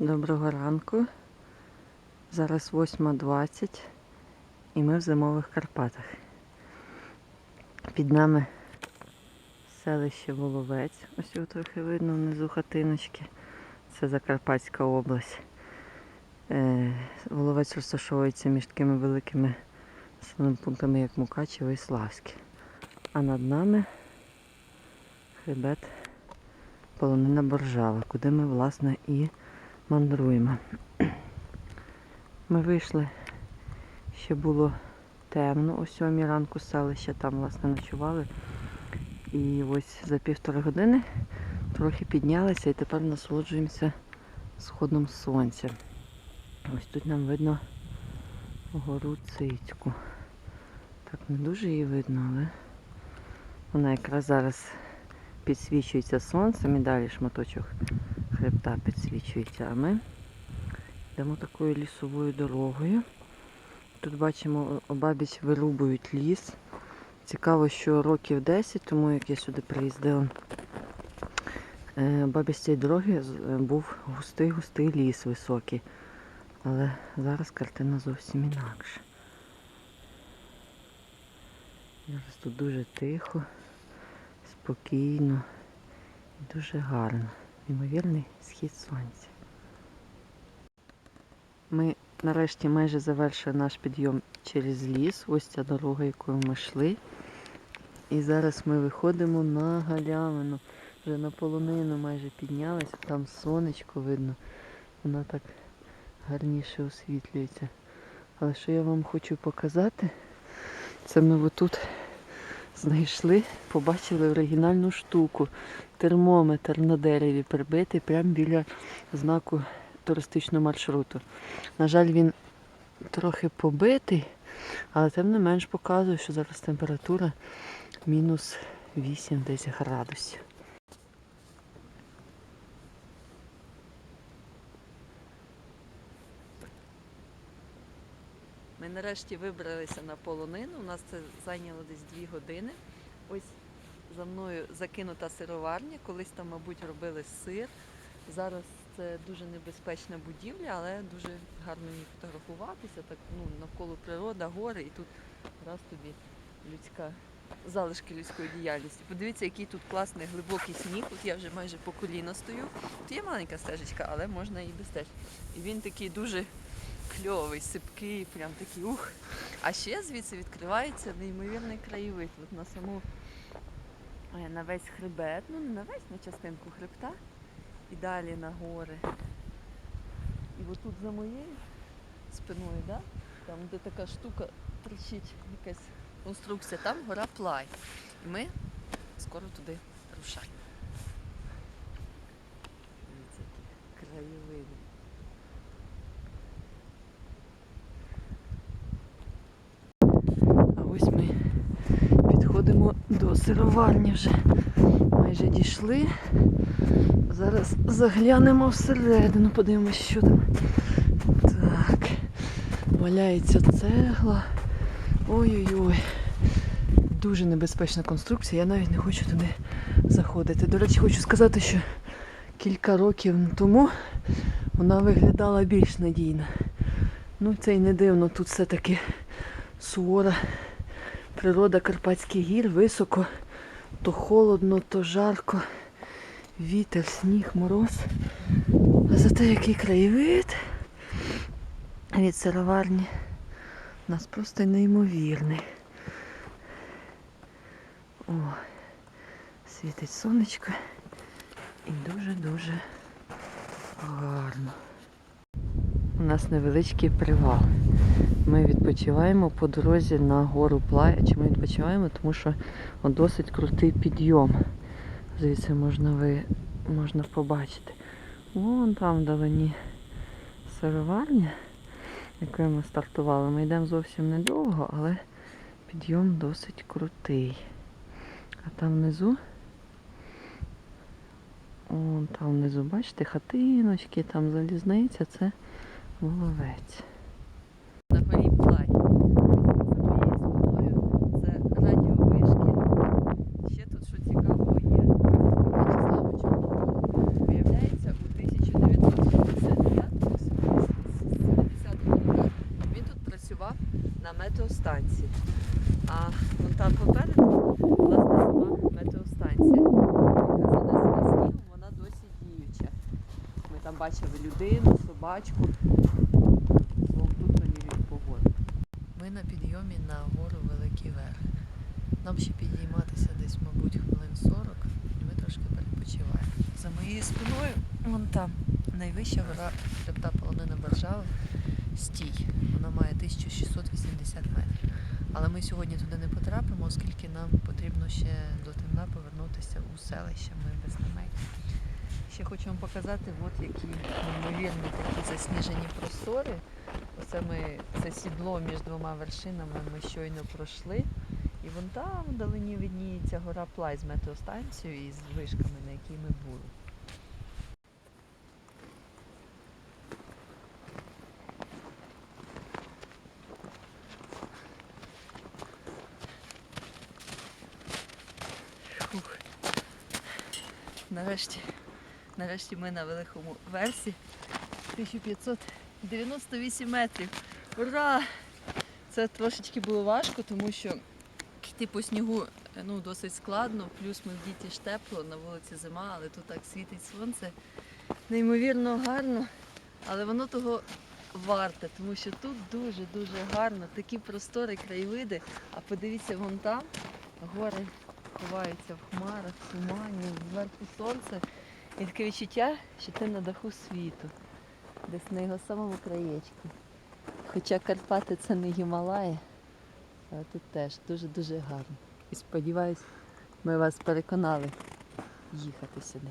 Доброго ранку. Зараз 8.20 і ми в зимових Карпатах. Під нами селище Воловець. Ось його трохи видно внизу хатиночки. Це Закарпатська область. Е, Воловець розташовується між такими великими населеними пунктами, як Мукачево і Славське. А над нами хребет полонина Боржава, куди ми, власне, і мандруємо. Ми вийшли, ще було темно о сьомій ранку з селища, там, власне, ночували. І ось за півтори години трохи піднялися і тепер насолоджуємося сходом сонця. Ось тут нам видно гору Цицьку. Так, не дуже її видно, але вона якраз зараз підсвічується сонцем і далі шматочок хребта підсвічується. А ми йдемо такою лісовою дорогою. Тут бачимо, обабіч вирубують ліс. Цікаво, що років 10 тому, як я сюди приїздила, е, обабіч цієї дороги е, був густий-густий ліс високий. Але зараз картина зовсім інакша. Зараз тут дуже тихо, спокійно і дуже гарно. Ймовірний схід сонця. Ми нарешті майже завершили наш підйом через ліс. Ось ця дорога, якою ми йшли. І зараз ми виходимо на галявину. Вже на полонину майже піднялися. Там сонечко видно. Вона так гарніше освітлюється. Але що я вам хочу показати, це ми отут знайшли, побачили оригінальну штуку. Термометр на дереві прибитий прямо біля знаку туристичного маршруту. На жаль, він трохи побитий, але тим не менш показує, що зараз температура мінус 8 десь градусів. Нарешті вибралися на полонину. У нас це зайняло десь 2 години. Ось за мною закинута сироварня. Колись там, мабуть, робили сир. Зараз це дуже небезпечна будівля, але дуже гарно в фотографуватися. Так, ну, навколо природа, гори, і тут раз тобі людська залишки людської діяльності. Подивіться, який тут класний глибокий сніг. От я вже майже по коліно стою. Тут є маленька стежечка, але можна і без стеж. І він такий дуже кльовий, сипкий, прям такий ух. А ще звідси відкривається неймовірний краєвид. От на саму е, на весь хребет, ну не на весь, на частинку хребта і далі на гори. І отут за моєю спиною, да? там де така штука тричить якась конструкція, там гора Плай. І ми скоро туди рушаємо. Дивіться, які краєвиди. А ось ми підходимо до сироварні вже. Майже дійшли. Зараз заглянемо всередину, подивимось, що там. Так. Валяється цегла. Ой-ой-ой. Дуже небезпечна конструкція, я навіть не хочу туди заходити. До речі, хочу сказати, що кілька років тому вона виглядала більш надійно. Ну, це й не дивно, тут все-таки сувора природа Карпатських гір, високо, то холодно, то жарко, вітер, сніг, мороз. А зате який краєвид від сироварні у нас просто неймовірний. О, світить сонечко і дуже-дуже гарно. У нас невеличкий привал. Ми відпочиваємо по дорозі на гору Плая. Чому відпочиваємо? Тому що досить крутий підйом. Звідси можна ви можна побачити. Вон там вдалині сироварня, якою ми стартували. Ми йдемо зовсім недовго, але підйом досить крутий. А там внизу, вон там внизу, бачите, хатиночки, там залізниця, це Молодець. На горі плай. Це радіовишки. Ще тут що цікавого є. Вячеслава Чорнова виявляється у 1970 роках. Він тут працював на метеостанції. А ну, вон там попереду. Там бачили людину, собачку. Словом, тут воюють погоди. Ми на підйомі на гору Великий Верх. Нам ще підійматися десь, мабуть, хвилин 40, і ми трошки перепочиваємо. За моєю спиною, вон там, найвища гора хребта полонина Боржави Стій. Вона має 1680 метрів. Але ми сьогодні туди не потрапимо, оскільки нам потрібно ще до темна повернутися у селище. Ми без наметів. Ще хочу вам показати, от які неймовірні такі засніжені простори. Оце ми це сідло між двома вершинами ми щойно пройшли. І вон там вдалині видніється гора Плай з метеостанцією і з вишками, на якій ми були. Нарешті, нарешті ми на великому версі 1598 метрів. Ура! Це трошечки було важко, тому що йти по снігу е, ну, досить складно, плюс ми в діті ж тепло, на вулиці зима, але тут так світить сонце. Неймовірно гарно, але воно того варте, тому що тут дуже-дуже гарно, такі простори, краєвиди. А подивіться, вон там гори ховаються в хмарах, в тумані, зверху сонце. І таке відчуття, що ти на даху світу, десь на його самому краєчку. Хоча Карпати це не Гімалаї, але тут теж дуже-дуже гарно. І сподіваюсь, ми вас переконали їхати сюди.